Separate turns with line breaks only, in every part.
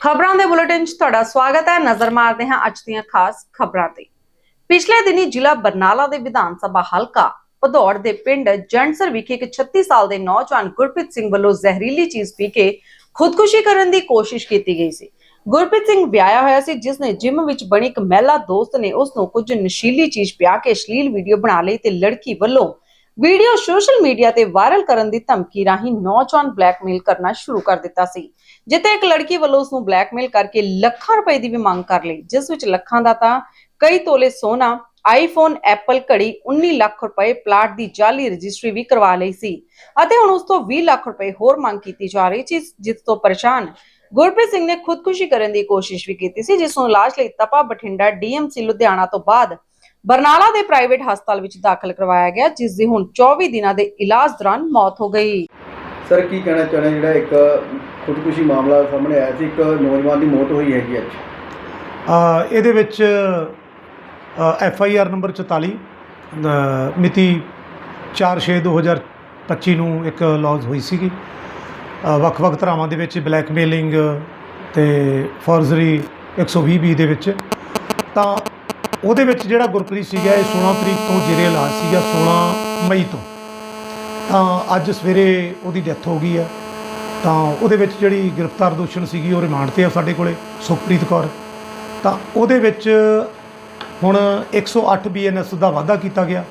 ਖਬਰਾਂ ਦੇ ਬੁਲੇਟਿਨ 'ਚ ਤੁਹਾਡਾ ਸਵਾਗਤ ਹੈ। ਨਜ਼ਰ ਮਾਰਦੇ ਹਾਂ ਅੱਜ ਦੀਆਂ ਖਾਸ ਖਬਰਾਂ ਤੇ। ਪਿਛਲੇ ਦਿਨੀ ਜ਼ਿਲ੍ਹਾ ਬਰਨਾਲਾ ਦੇ ਵਿਧਾਨ ਸਭਾ ਹਲਕਾ ਭਦੌੜ ਦੇ ਪਿੰਡ ਜੰਡਸਰ ਵਿਖੇ ਇੱਕ 36 ਸਾਲ ਦੇ ਨੌਜਵਾਨ ਗੁਰਪ੍ਰੀਤ ਸਿੰਘ ਵੱਲੋਂ ਜ਼ਹਿਰੀਲੀ ਚੀਜ਼ ਪੀ ਕੇ ਖੁਦਕੁਸ਼ੀ ਕਰਨ ਦੀ ਕੋਸ਼ਿਸ਼ ਕੀਤੀ ਗਈ ਸੀ। ਗੁਰਪ੍ਰੀਤ ਸਿੰਘ ਵਿਆਹਿਆ ਹੋਇਆ ਸੀ, ਜਿਸ ਨੇ ਜਿਮ ਵਿੱਚ ਬਣੀ ਇੱਕ ਮਹਿਲਾ ਦੋਸਤ ਨੇ ਉਸ ਨੂੰ ਕੁਝ ਨਸ਼ੀਲੀ ਚੀਜ਼ ਪਿਆ ਕੇ ਅਸ਼ਲੀਲ ਵੀਡੀਓ ਬਣਾ ਲਈ ਤੇ ਲੜਕੀ ਵੱਲੋਂ ਵੀਡੀਓ ਸੋਸ਼ਲ ਮੀਡੀਆ ਤੇ ਵਾਇਰਲ ਕਰਨ ਦੀ ਧਮਕੀ ਰਾਹੀਂ ਨੌਜਵਾਨ ਬਲੈਕਮੇਲ ਕਰਨਾ ਸ਼ੁਰੂ ਕਰ ਦਿੱਤਾ ਸੀ। ਜਿੱਥੇ ਇੱਕ ਲੜਕੀ ਵੱਲੋਂ ਉਸ ਨੂੰ ਬਲੈਕਮੇਲ ਕਰਕੇ ਲੱਖਾਂ ਰੁਪਏ ਦੀ ਵੀ ਮੰਗ ਕਰ ਲਈ, ਜਿਸ ਵਿੱਚ ਲੱਖਾਂ ਦਾ ਤਾਂ ਕਈ ਤੋਲੇ ਸੋਨਾ ਆਈਫੋਨ ਐਪਲ ਘੜੀ 19 ਲੱਖ ਰੁਪਏ ਪਲਾਟ ਦੀ ਜਾਲੀ ਰਜਿਸਟਰੀ ਵੀ ਕਰਵਾ ਲਈ ਸੀ ਅਤੇ ਹੁਣ ਉਸ ਤੋਂ 20 ਲੱਖ ਰੁਪਏ ਹੋਰ ਮੰਗ ਕੀਤੀ ਜਾ ਰਹੀ ਸੀ, ਜਿਸ ਤੋਂ ਪਰੇਸ਼ਾਨ ਗੁਰਪ੍ਰੀਤ ਸਿੰਘ ਨੇ ਖੁਦਕੁਸ਼ੀ ਕਰਨ ਦੀ ਕੋਸ਼ਿਸ਼ ਵੀ ਕੀਤੀ ਸੀ, ਜਿਸ ਨੂੰ ਇਲਾਜ ਲਈ ਤਪਾ ਬਠਿੰਡਾ ਡੀਐਮਸੀ ਲੁਧਿਆਣਾ ਤੋਂ ਬਾਅਦ ਬਰਨਾਲਾ ਦੇ ਪ੍ਰਾਈਵੇਟ ਹਸਪਤਾਲ ਵਿੱਚ ਦਾਖਲ ਕਰਵਾਇਆ ਗਿਆ, ਜਿਸ ਦੀ ਹੁਣ 24 ਦਿਨਾਂ ਦੇ ਇਲਾਜ ਦੌਰਾਨ ਮੌਤ ਹੋ ਗਈ।
ਸਰ ਕੀ ਕਹਿਣਾ ਚਾਹੁੰਦੇ ਜਿਹੜਾ ਇੱਕ ਖੁਦਕੁਸ਼ੀ ਮਾਮਲਾ ਸਾਹਮਣੇ ਆਇਆ ਸੀ ਇੱਕ ਨੌਜਵਾਨ ਦੀ ਮੌਤ ਹੋਈ ਹੈਗੀ ਅੱਜ।
ਅ, ਇਹਦੇ ਵਿੱਚ ਐਫ ਆਈ ਆਰ ਨੰਬਰ 44 ਅ, ਮਿਤੀ 4/6/2025 ਨੂੰ ਇੱਕ ਲੌਜ ਹੋਈ ਸੀਗੀ। ਵੱਖ-ਵੱਖ ਧਰਾਵਾਂ ਦੇ ਵਿੱਚ ਬਲੈਕਮੇਲਿੰਗ ਤੇ ਫੋਰਜਰੀ 120 ਬੀ ਦੇ ਵਿੱਚ। ਤਾਂ ਉਹਦੇ ਵਿੱਚ ਜਿਹੜਾ ਗੁਰਪ੍ਰੀਤ ਸੀਗਾ ਇਹ 16 ਤਰੀਕ ਤੋਂ ਜੇਰੇ ਇਲਾਜ ਸੀਗਾ 16 ਮਈ ਤੋਂ। ਤਾਂ ਅੱਜ ਸਵੇਰੇ ਉਹਦੀ ਡੈਥ ਹੋ ਗਈ ਹੈ ਤਾਂ ਉਹਦੇ ਵਿੱਚ ਜਿਹੜੀ ਗ੍ਰਿਫਤਾਰ ਦੋਸ਼ਣ ਸੀਗੀ ਉਹ ਰਿਮਾਂਡ ਤੇ ਆ ਸਾਡੇ ਕੋਲੇ ਸੁਖਪ੍ਰੀਤ ਕੌਰ। ਤਾਂ ਉਹਦੇ ਵਿੱਚ ਹੁਣ 108 ਬੀਐਨਐਸ ਦਾ ਵਾਅਦਾ ਕੀਤਾ ਗਿਆ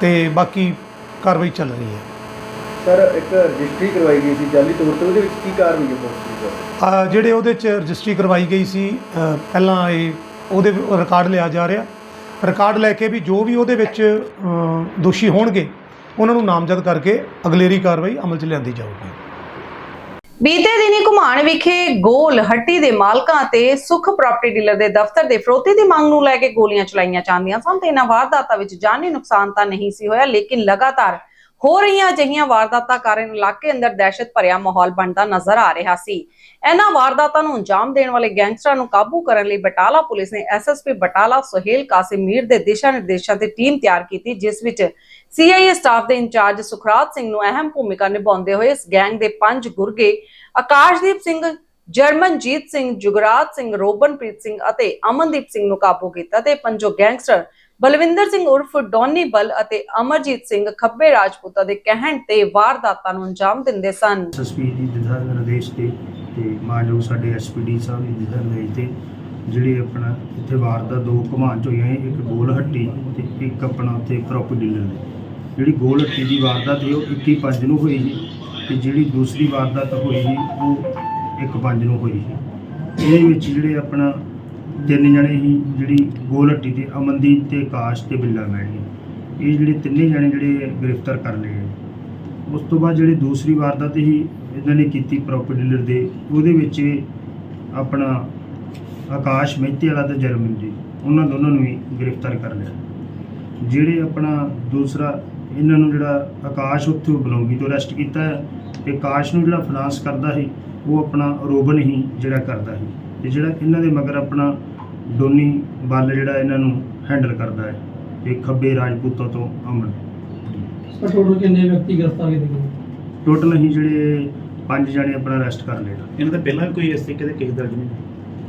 ਤੇ ਬਾਕੀ ਕਾਰਵਾਈ ਚੱਲ ਰਹੀ ਹੈ।
ਸਰ ਇੱਕ ਰਜਿਸਟਰੀ ਕਰਵਾਈ ਗਈ ਸੀ ਜਾਲੀ ਤੌਰ ਤੇ ਉਹਦੇ ਵਿੱਚ ਕੀ ਕਾਰਵਾਈ ਹੈ ਪੁਲਿਸ ਦੀ?
ਜਿਹੜੇ ਉਹਦੇ ਚ ਰਜਿਸਟਰੀ ਕਰਵਾਈ ਗਈ ਸੀ ਪਹਿਲਾਂ ਇਹ ਉਹਦੇ ਰਿਕਾਰਡ ਲਿਆ ਜਾ ਰਿਹਾ। ਰਿਕਾਰਡ ਲੈ ਕੇ ਵੀ ਜੋ ਵੀ ਉਹਦੇ ਵਿੱਚ ਦੋਸ਼ੀ ਹੋਣਗੇ ਉਹਨਾਂ ਨੂੰ ਨਾਮਜ਼ਦ ਕਰਕੇ ਅਗਲੇਰੀ ਕਾਰਵਾਈ ਅਮਲ 'ਚ ਲਿਆਂਦੀ ਜਾਊਗੀ।
ਬੀਤੇ ਦਿਨੀ ਘੁਮਾਣ ਵਿਖੇ ਗੋਲ ਹੱਟੀ ਦੇ ਮਾਲਕਾਂ ਤੇ ਸੁਖ ਪ੍ਰਾਪਰਟੀ ਡੀਲਰ ਦੇ ਦਫ਼ਤਰ ਦੇ ਫਰੋਤੀ ਦੀ ਮੰਗ ਨੂੰ ਲੈ ਕੇ ਗੋਲੀਆਂ ਚਲਾਈਆਂ ਜਾਂਦੀਆਂ ਸਨ ਤੇ ਇਹਨਾਂ ਵਾਰਦਾਤਾਂ ਵਿੱਚ ਜਾਨੀ ਨੁਕਸਾਨ ਤਾਂ ਨਹੀਂ ਸੀ ਹੋਇਆ, ਲੇਕਿਨ ਲਗਾਤਾਰ ਹੋ ਰਹੀਆਂ ਅਜਿਹੀਆਂ ਵਾਰਦਾਤਾਂ ਕਾਰਨ ਇਲਾਕੇ ਅੰਦਰ ਦਹਿਸ਼ਤ ਭਰਿਆ ਮਾਹੌਲ ਬਣਦਾ ਨਜ਼ਰ ਆ ਰਿਹਾ ਸੀ। ਇਹਨਾਂ ਵਾਰਦਾਤਾਂ ਨੂੰ ਅੰਜਾਮ ਦੇਣ ਵਾਲੇ ਗੈਂਗਸਟਰਾਂ ਨੂੰ ਕਾਬੂ ਕਰਨ ਲਈ ਬਟਾਲਾ ਪੁਲਿਸ ਨੇ ਐਸਐਸਪੀ ਬਟਾਲਾ, ਸੁਹੇਲ ਕਾਸਿਮ ਦੇ ਦਿਸ਼ਾ ਨਿਰਦੇਸ਼ਾਂ ਤੇ ਟੀਮ ਤਿਆਰ ਕੀਤੀ, ਜਿਸ ਵਿੱਚ ਸੀਆਈਏ ਸਟਾਫ ਦੇ ਇੰਚਾਰਜ ਸੁਖਰਾਜ ਸਿੰਘ ਨੂੰ ਅਹਿਮ ਭੂਮਿਕਾ ਨਿਭਾਉਂਦੇ ਹੋਏ ਇਸ ਗੈਂਗ ਦੇ ਪੰਜ ਗੁਰਗੇ ਆਕਾਸ਼ਦੀਪ ਸਿੰਘ, ਜਰਮਨਜੀਤ ਸਿੰਘ, ਜੁਗਰਾਜ ਸਿੰਘ, ਰੋਬਨਪ੍ਰੀਤ ਸਿੰਘ ਅਤੇ ਅਮਨਦੀਪ ਸਿੰਘ ਨੂੰ ਕਾਬੂ ਕੀਤਾ ਤੇ ਪੰਜੋ ਗੈਂਗਸਟਰ ਬਲਵਿੰਦਰ ਸਿੰਘ ਉਰਫ ਡੌਨੀ ਬਲ ਅਤੇ ਅਮਰਜੀਤ ਸਿੰਘ ਖੱਬੇ ਰਾਜਪੂਤਾ ਦੇ ਕਹਿਣ ਤੇ ਵਾਰਦਾਤਾਂ ਨੂੰ ਅੰਜਾਮ ਦਿੰਦੇ ਸਨ।
ਐਸਐਸਪੀ ਦੀ ਦਿਸ਼ਾ ਨਿਰਦੇਸ਼ ਤੇ ਤੇ ਮਾਨਯੋਗ ਸਾਡੇ ਐਸਪੀਡੀ ਸਾਹਿਬ ਦੀ ਦਿਸ਼ਾ ਨਿਰਦੇਸ਼ ਤੇ ਜਿਹੜੇ ਆਪਣਾ ਇੱਥੇ ਵਾਰਦਾਤ ਦੋ ਘਮਾਂਚ ਹੋਈਆਂ ਸੀ, ਇੱਕ ਗੋਲ ਹੱਟੀ ਤੇ ਇੱਕ ਆਪਣਾ ਉੱਥੇ ਪ੍ਰੋਪਰਟੀ ਡੀਲਰ ਦੇ ਜਿਹੜੀ ਗੋਲ ਹੱਟੀ ਦੀ ਵਾਰਦਾਤ ਹੈ ਉਹ 21 ਪੰਜ ਨੂੰ ਹੋਈ ਜੀ ਤੇ ਜਿਹੜੀ ਦੂਸਰੀ ਵਾਰਦਾਤ ਹੋਈ ਜੀ ਉਹ ਇੱਕ ਪੰਜ ਨੂੰ ਹੋਈ ਸੀ। ਇਹਦੇ ਵਿੱਚ ਜਿਹੜੇ ਆਪਣਾ ਤਿੰਨ ਜਣੇ ਹੀ ਜਿਹੜੀ ਗੋਲ ਹੱਟੀ ਤੇ ਅਮਨਦੀਪ ਤੇ ਆਕਾਸ਼ ਤੇ ਬਿੱਲਾ ਮੈਣੀ ਇਹ ਜਿਹੜੇ ਤਿੰਨੇ ਜਣੇ ਜਿਹੜੇ ਗ੍ਰਿਫਤਾਰ ਕਰ ਲਏ ਗਏ। ਉਸ ਤੋਂ ਬਾਅਦ ਜਿਹੜੀ ਦੂਸਰੀ ਵਾਰਦਾਤ ਹੀ ਇਹਨਾਂ ਨੇ ਕੀਤੀ ਪ੍ਰੋਪਰਟੀ ਡੀਲਰ ਦੇ, ਉਹਦੇ ਵਿੱਚ ਆਪਣਾ ਆਕਾਸ਼ ਮਹਿਤੇ ਵਾਲਾ ਤੇ ਜਰਮਨਜੀਤ ਉਹਨਾਂ ਦੋਨਾਂ ਨੂੰ ਵੀ ਗ੍ਰਿਫਤਾਰ ਕਰ ਲਿਆ। ਜਿਹੜੇ ਆਪਣਾ ਦੂਸਰਾ ਇਹਨਾਂ ਨੂੰ ਜਿਹੜਾ ਆਕਾਸ਼ ਉੱਥੇ ਬਲੌਂਗੀ ਤੋਂ ਅਰੈਸਟ ਕੀਤਾ ਹੈ, ਤੇ ਆਕਾਸ਼ ਨੂੰ ਜਿਹੜਾ ਫਾਈਨਾਂਸ ਕਰਦਾ ਸੀ, ਉਹ ਆਪਣਾ ਰੋਬਨ ਹੀ ਜਿਹੜਾ ਕਰਦਾ ਸੀ। ਤੇ ਜਿਹੜਾ ਇਹਨਾਂ ਦੇ ਮਗਰ ਆਪਣਾ ਡੋਨੀ ਬੱਲ ਜਿਹੜਾ ਇਹਨਾਂ ਨੂੰ ਹੈਂਡਲ ਕਰਦਾ ਹੈ ਤੇ ਖੱਬੇ ਰਾਜਪੂਤਾਂ ਤੋਂ ਅਮਨ
ਟੋਟਲ ਕਿੰਨੇ ਵਿਅਕਤੀ ਗ੍ਰਿਫਤਾਰ ਕੀਤੇ ਗਏ?
ਟੋਟਲ ਅਸੀਂ ਜਿਹੜੇ ਪੰਜ ਜਣੇ ਆਪਣਾ ਅਰੈਸਟ ਕਰ ਲਏ।
ਇਹਨਾਂ ਦਾ ਪਹਿਲਾਂ ਵੀ ਕੋਈ ਇਸ ਤਰੀਕੇ ਦੇ ਕੇਸ ਦਰਜ ਨਹੀਂ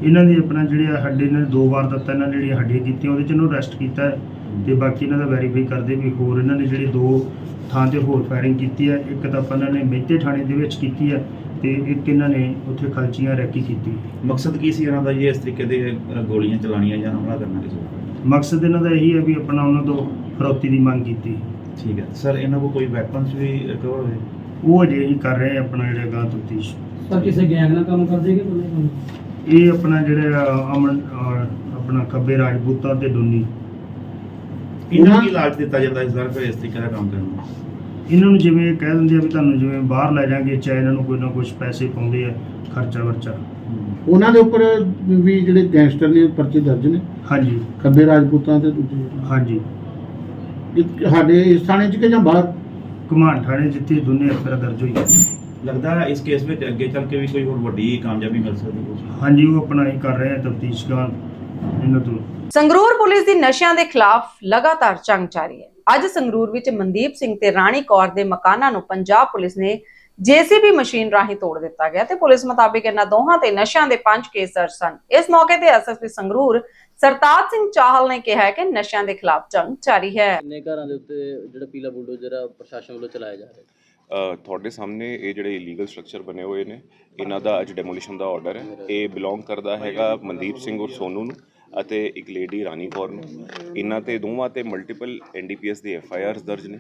ਇਹਨਾਂ ਦੀ ਆਪਣਾ ਜਿਹੜੇ ਇਹਨਾਂ ਨੇ ਦੋ ਵਾਰ ਦਿੱਤਾ ਇਹਨਾਂ ਨੇ ਜਿਹੜੀਆਂ ਹੱਡੀਆਂ ਕੀਤੀਆਂ ਉਹਦੇ ਚ ਇਹਨੂੰ ਅਰੈਸਟ ਕੀਤਾ ਹੈ ਤੇ ਬਾਕੀ ਇਹਨਾਂ ਦਾ ਵੈਰੀਫਾਈ ਕਰਦੇ ਵੀ ਹੋਰ ਇਹਨਾਂ ਨੇ ਜਿਹੜੇ ਦੋ ਥਾਂ ਤੇ ਹੋਰ ਫਾਇਰਿੰਗ ਕੀਤੀ ਹੈ ਇੱਕ ਤਾਂ ਆਪਾਂ ਇਹਨਾਂ ਨੇ ਮਹਿਤੇ ਥਾਣੇ ਦੇ ਵਿੱਚ ਕੀਤੀ ਹੈ ਤੇ ਇੱਕ ਇਹਨਾਂ ਨੇ ਉੱਥੇ ਖਲਚੀਆਂ ਰੈਕੀ ਕੀਤੀ।
ਮਕਸਦ ਕੀ ਸੀ ਇਹਨਾਂ ਦਾ ਜੀ ਇਸ ਤਰੀਕੇ ਦੇ ਅ, ਗੋਲੀਆਂ ਚਲਾਉਣੀਆਂ ਜਾਂ ਹਮਲਾ ਕਰਨਾ ਕਿਸੇ ਉੱਪਰ?
ਮਕਸਦ ਇਹਨਾਂ ਦਾ ਇਹੀ ਹੈ ਵੀ ਆਪਣਾ ਉਹਨਾਂ ਤੋਂ ਫਰੌਤੀ ਦੀ ਮੰਗ ਕੀਤੀ।
ਠੀਕ ਹੈ। ਸਰ ਇਹਨਾਂ ਕੋਲ ਕੋਈ ਵੈਪਨਸ ਵੀ ਰਿਕਵਰ ਹੋਏ?
ਉਹ ਅਜੇ ਹੀ ਕਰ ਰਹੇ ਆ ਆਪਣਾ ਜਿਹੜਾ ਗਾਂ ਤਫਤੀਸ਼
ਸਰ ਕਿਸੇ ਗੈਂਗ ਨਾਲ ਕੰਮ ਕਰਦੇ ਕਿ ਕੰਮ
ਇਹ ਆਪਣਾ ਜਿਹੜਾ ਅਮਨ ਅਹ, ਆਪਣਾ ਖੱਬੇ ਰਾਜਪੂਤਾਂ ਤੇ ਡੋਨੀ।
ਇਹਨਾਂ ਨੂੰ ਕੀ ਇਲਾਜ ਦਿੱਤਾ ਜਾਂਦਾ ਇਸ ਦਰ ਇਸ ਤਰੀਕੇ ਦਾ ਕੰਮ ਕਰਨ ਨੂੰ?
ਇਹਨਾਂ ਨੂੰ ਜਿਵੇਂ ਕਹਿ ਦਿੰਦੇ ਆ ਵੀ ਤੁਹਾਨੂੰ ਜਿਵੇਂ ਬਾਹਰ ਲੈ ਜਾਾਂਗੇ ਚਾਹੇ ਇਹਨਾਂ ਨੂੰ ਕੋਈ ਨਾ ਕੁਝ ਪੈਸੇ ਪਾਉਂਦੇ ਆ ਖਰਚਾ ਵਰਚਾ।
ਉਹਨਾਂ ਦੇ ਉੱਪਰ ਵੀ ਜਿਹੜੇ ਗੈਂਗਸਟਰ ਨੇ ਪਰਚੇ ਦਰਜ ਨੇ?
ਹਾਂਜੀ।
ਖੱਬੇ ਰਾਜਪੂਤਾਂ ਤੇ ਦੂਜੇ
ਹਾਂਜੀ।
ਇੱਕ ਸਾਡੇ ਇਸ ਥਾਣੇ 'ਚ ਕਿ ਜਾਂ ਬਾਹਰ?
ਘਮਾਣ ਥਾਣੇ ਜਿੱਥੇ ਦੋਨੇ ਅਫਸਰ ਦਰਜ ਹੋਈ
ਲੱਗਦਾ ਹੈ ਇਸ ਕੇਸ ਵਿੱਚ ਅੱਗੇ ਚੱਲ ਕੇ ਵੀ ਕੋਈ ਹੋਰ ਵੱਡੀ ਕਾਮਯਾਬੀ ਮਿਲ ਸਕਦੀ ਹੈ।
ਹਾਂਜੀ ਉਹ ਆਪਣਾ ਹੀ ਕਰ ਰਹੇ ਆ ਤਫਤੀਸ਼ ਇਹਨਾਂ ਤੋਂ।
ਸੰਗਰੂਰ ਪੁਲਿਸ ਦੀ ਨਸ਼ਿਆਂ ਦੇ ਖਿਲਾਫ ਲਗਾਤਾਰ ਜੰਗ ਜਾਰੀ ਹੈ। ਅੱਜ ਸੰਗਰੂਰ ਵਿੱਚ ਮਨਦੀਪ ਸਿੰਘ ਤੇ ਰਾਣੀ ਕੌਰ ਦੇ ਮਕਾਨਾਂ ਨੂੰ ਪੰਜਾਬ ਪੁਲਿਸ ਨੇ ਜੀਸੀਬੀ ਮਸ਼ੀਨ ਰਾਹੀਂ ਤੋੜ ਦਿੱਤਾ ਗਿਆ ਤੇ ਪੁਲਿਸ ਮੁਤਾਬਿਕ ਇਹਨਾਂ ਦੋਹਾਂ ਤੇ ਨਸ਼ਿਆਂ ਦੇ ਪੰਜ ਕੇਸ ਦਰਜ ਸਨ। ਇਸ ਮੌਕੇ ਤੇ ਐਸਐਸਪੀ ਸੰਗਰੂਰ ਸਰਤਾਜ ਸਿੰਘ ਚਾਹਲ ਨੇ ਕਿਹਾ ਕਿ ਨਸ਼ਿਆਂ ਦੇ ਖਿਲਾਫ ਜੰਗ ਜਾਰੀ ਹੈ।
ਕਿੰਨੇ ਘਰਾਂ ਦੇ ਉੱਤੇ ਜਿਹੜਾ ਪੀਲਾ ਬੁਲਡੋਜ਼ਰ ਆ ਪ੍ਰਸ਼ਾਸਨ ਵੱਲੋਂ ਚਲਾਇਆ ਜਾ ਰਿਹਾ?
ਤੁਹਾਡੇ ਸਾਹਮਣੇ ਇਹ ਜਿਹੜੇ ਇਲੀਗਲ ਸਟਰਕਚਰ ਬਣੇ ਹੋਏ ਨੇ ਇਹਨਾਂ ਦਾ ਅੱਜ ਡੈਮੋਲੀਸ਼ਨ ਦਾ ਆਰਡਰ ਹੈ। ਇਹ ਬਿਲੋਂਗ ਕਰਦਾ ਹੈਗਾ ਮਨਦੀਪ ਸਿੰਘ ਔਰ ਸੋਨੂ ਨੂੰ। ਅਤੇ ਇੱਕ ਲੇਡੀ ਰਾਣੀ ਕੌਰ ਨੂੰ। ਇਹਨਾਂ ਤੇ ਦੋਵਾਂ ਤੇ ਮਲਟੀਪਲ ਐਨਡੀਪੀਐਸ ਦੀ ਐਫ ਆਈ ਆਰਸ ਦਰਜ ਨੇ।